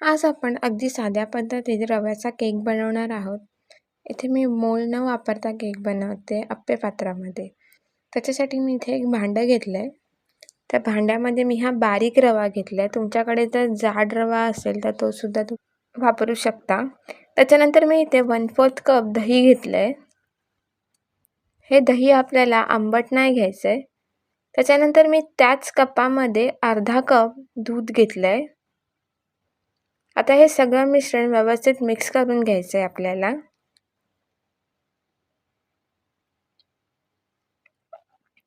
आज आपण अगदी साध्या पद्धतीत रव्याचा केक बनवणार आहोत. इथे मी मोल न वापरता केक बनवते अप्पे पात्रामध्ये. त्याच्यासाठी मी इथे एक भांडं घेतलं आहे त्या भांड्यामध्ये मी हा बारीक रवा घेतला आहे तुमच्याकडे जर जाड रवा असेल तर तो सुद्धा तू वापरू शकता. त्याच्यानंतर मी इथे वन फोर्थ कप दही घेतलं आहे हे दही आपल्याला आंबट नाही घ्यायचं आहे त्याच्यानंतर मी त्याच कपामध्ये अर्धा कप दूध घेतलं आहे आता हे सगळं मिश्रण व्यवस्थित मिक्स करून घ्यायचं आहे आपल्याला.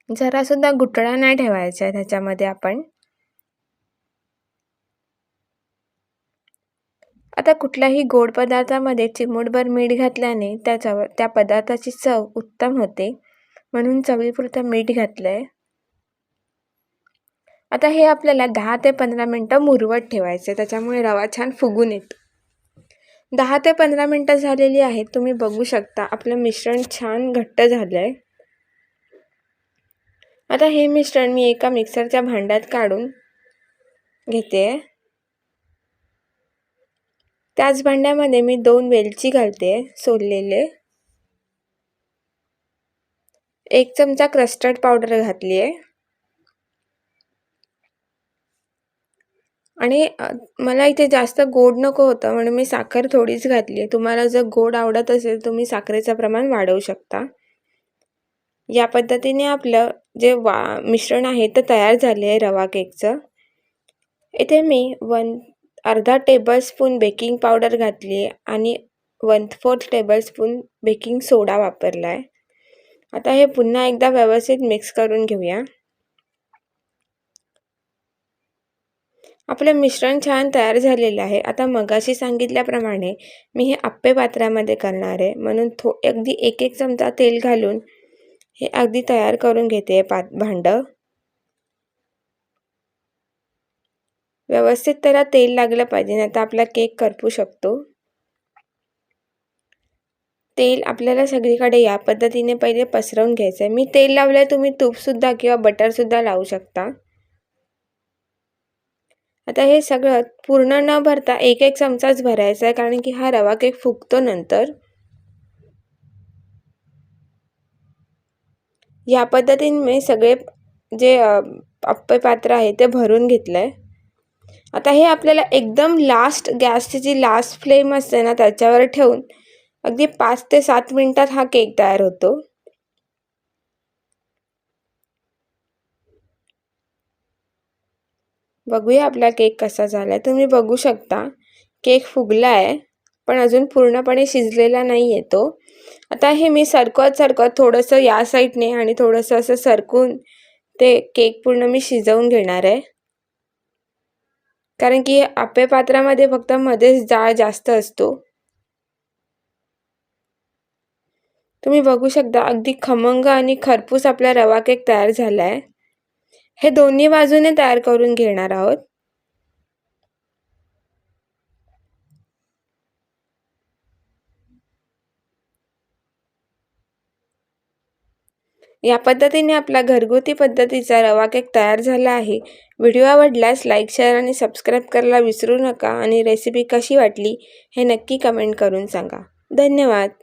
जरासुद्धा गुटळा नाही ठेवायचा आहे त्याच्यामध्ये आपण. आता कुठल्याही गोड पदार्थामध्ये चिमूटभर मीठ घातल्याने त्याच्यावर त्या पदार्थाची चव उत्तम होते. म्हणून चवीपुरतं मीठ घातलं आहे आता हे आपल्याला दहा ते पंधरा मिनटं मुरवत ठेवायचे त्याच्यामुळे रवा छान फुगून येतो. दहा ते पंधरा मिनटं झालेली आहेत. तुम्ही बघू शकता आपलं मिश्रण छान घट्ट झालं आहे आता हे मिश्रण मी एका मिक्सरच्या भांड्यात काढून घेते. त्याच भांड्यामध्ये मी दोन वेलची घालते सोललेले. एक चमचा क्रस्टर्ड पावडर घातली आहे आणि मला इथे जास्त गोड नको होतं म्हणून मी साखर थोडीच घातली आहे. तुम्हाला जर गोड आवडत असेल तुम्ही साखरेचं प्रमाण वाढवू शकता. या पद्धतीने आपलं जे वा मिश्रण आहे ते तयार झाले आहे रवा केकचं. इथे मी वन अर्धा टेबलस्पून बेकिंग पावडर घातली आणि one fourth tablespoon baking soda वापरला आहे. आता हे पुन्हा एकदा व्यवस्थित मिक्स करून घेऊया. आपलं मिश्रण छान तयार झालेलं आहे. आता मगाशी सांगितल्याप्रमाणे मी हे आप्पे पात्रामध्ये करणार आहे. म्हणून थो अगदी एक एक चमचा तेल घालून हे अगदी तयार करून घेते पात भांडं. व्यवस्थित त्याला तेल लागलं पाहिजे नाही तर आपला केक करपू शकतो. तेल आपल्याला सगळीकडे या पद्धतीने पहिले पसरवून घ्यायचं आहे मी तेल लावलं तुम्ही तूपसुद्धा किंवा बटरसुद्धा लावू शकता. आता हे सगळं पूर्ण न भरता एक एक चमचाच भरायचा आहे कारण की हा रवा केक फुगतो नंतर. या पद्धतीने मी सगळे जे अप्पे पात्र आहे ते भरून घेतलं आहे आता हे आपल्याला एकदम लास्ट गॅसची जी लास्ट फ्लेम असते ना त्याच्यावर ठेवून अगदी पाच ते सात मिनिटात हा केक तयार होतो. बघूया आपला केक कसा झाला आहे तुम्ही बघू शकता केक फुगला आहे पण अजून पूर्णपणे शिजलेला नाही आहे तो. आता हे मी सरकत सरकत थोडंसं या साईडने आणि थोडंसं असं सरकून ते केक पूर्ण मी शिजवून घेणार आहे. कारण की आपे पात्रामध्ये फक्त मध्येच जाळ जास्त असतो. तुम्ही बघू शकता अगदी खमंग आणि खरपूस आपला रवा केक तयार झाला आहे हे दोन्ही बाजूने तयार करून घेणार आहोत. या पद्धतीने आपला घरगुती पद्धतीचा रवा केक तयार झाला आहे. व्हिडिओ आवडल्यास लाईक शेअर आणि सबस्क्राईब करायला विसरू नका आणि रेसिपी कशी वाटली हे नक्की कमेंट करून सांगा. धन्यवाद.